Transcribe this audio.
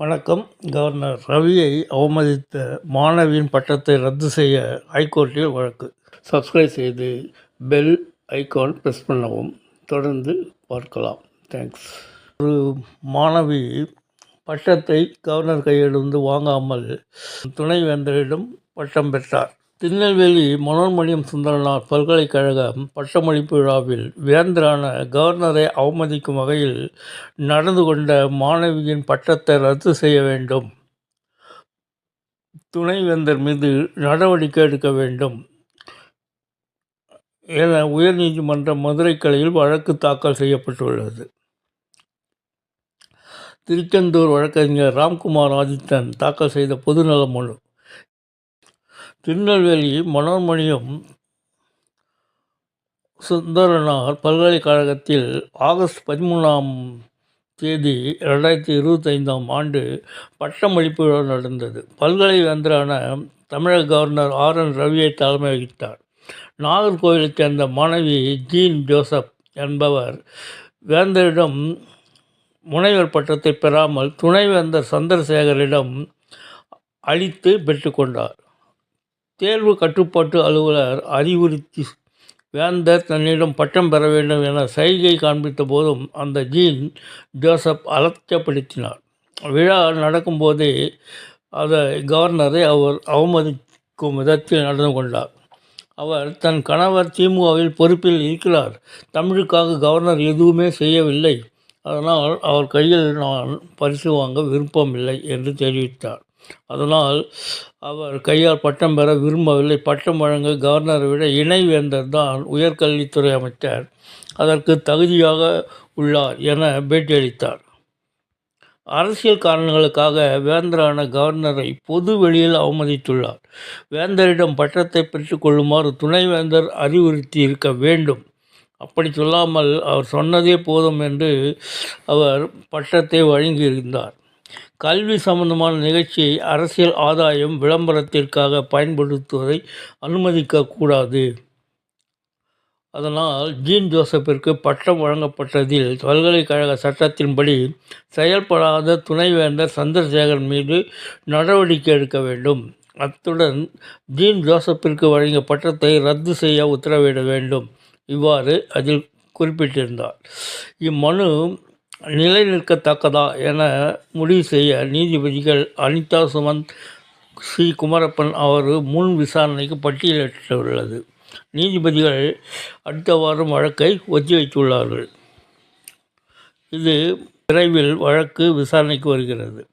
வணக்கம். கவர்னர் ரவியை அவமதித்த மாணவியின் பட்டத்தை ரத்து செய்ய ஹைகோர்ட்டில் வழக்கு. சப்ஸ்கிரைப் செய்து பெல் ஐகான் ப்ரெஸ் பண்ணவும். தொடர்ந்து பார்க்கலாம். தேங்க்ஸ் ஒரு மாணவி பட்டத்தை கவர்னர் கையிலிருந்து வாங்காமல் துணைவேந்தரிடம் பட்டம் பெற்றார். திருநெல்வேலி மனோன்மணியம் சுந்தரனார் பல்கலைக்கழக பட்டமளிப்பு விழாவில் வேந்தரான கவர்னரை அவமதிக்கும் வகையில் நடந்து கொண்ட மாணவியின் பட்டத்தை ரத்து செய்ய வேண்டும். துணைவேந்தர் மீது நடவடிக்கை எடுக்க வேண்டும் என உயர்நீதிமன்ற மதுரை கிளையில் வழக்கு தாக்கல் செய்யப்பட்டுள்ளது. திருச்செந்தூர் வழக்கறிஞர் ராம்குமார் ஆதித்தன் தாக்கல் செய்த பொதுநல மனு திருநெல்வேலி மனோன்மணியம் சுந்தரனார் பல்கலைக்கழகத்தில் ஆகஸ்ட் பதிமூணாம் தேதி ரெண்டாயிரத்தி இருபத்தைந்தாம் ஆண்டு பட்டமளிப்பு விழா நடந்தது. பல்கலை வேந்தரான தமிழக கவர்னர் ஆர் என் ரவியை தலைமை வகித்தார். நாகர்கோவிலைச் சேர்ந்த மாணவி ஜீன் ஜோசப் என்பவர் வேந்தரிடம் முனைவர் பட்டத்தை பெறாமல் துணைவேந்தர் சந்திரசேகரிடம் அளித்து பெற்றுக்கொண்டார் தேர்வு கட்டுப்பாட்டு அலுவலர் அறிவுறுத்தி வேந்தர் தன்னிடம் பட்டம் பெற வேண்டும் என சைகை காண்பித்த போதும் அந்த ஜீன் ஜோசப் அலட்சப்படுத்தினார் விழா நடக்கும்போதே அதை கவர்னரை அவர் அவமதிக்கும் விதத்தில் நடந்து கொண்டார். அவர் தன் கணவர் திமுகவில் பொறுப்பில் இருக்கிறார். தமிழுக்காக கவர்னர் எதுவுமே செய்யவில்லை. அதனால் அவர் கையில் நான் பரிசு வாங்க விருப்பமில்லை என்று தெரிவித்தார். அதனால் அவர் கையால் பட்டம் பெற விரும்பவில்லை. பட்டம் வழங்க கவர்னரை விட இணைவேந்தர் தான் உயர்கல்வித்துறை அமைச்சர். அதற்கு தகுதியாக உள்ளார் என பேட்டியளித்தார். அரசியல் காரணங்களுக்காக வேந்தரான கவர்னரை பொது வெளியில் அவமதித்துள்ளார். வேந்தரிடம் பட்டத்தை பெற்றுக்கொள்ளுமாறு துணைவேந்தர் அறிவுறுத்தி இருக்க வேண்டும். அப்படி சொல்லாமல் அவர் சொன்னதே போதும் என்று அவர் பட்டத்தை வழங்கியிருந்தார். கல்வி சம்பந்தமான நிகழ்ச்சியை அரசியல் ஆதாயம் விளம்பரத்திற்காக பயன்படுத்துவதை அனுமதிக்கக்கூடாது. அதனால் ஜீன் ஜோசப்பிற்கு பட்டம் வழங்கப்பட்டதில் பல்கலைக்கழக சட்டத்தின்படி செயல்படாத துணைவேந்தர் சந்திரசேகர் மீது நடவடிக்கை எடுக்க வேண்டும். அத்துடன் ஜீன் ஜோசப்பிற்கு வழங்கிய பட்டத்தை ரத்து செய்ய உத்தரவிட வேண்டும். இவ்வாறு அதில் குறிப்பிட்டிருந்தார். இம்மனு நிலைநிற்கத்தக்கதா என முடிவு செய்ய நீதிபதிகள் அனிதா சுமந்த் சி குமரப்பன் அவர் முன் விசாரணைக்கு பட்டியலிட்டுள்ளது. நீதிபதிகள் அடுத்த வாரம் வழக்கை ஒத்திவைத்துள்ளார்கள். இது விரைவில் வழக்கு விசாரணைக்கு வருகிறது.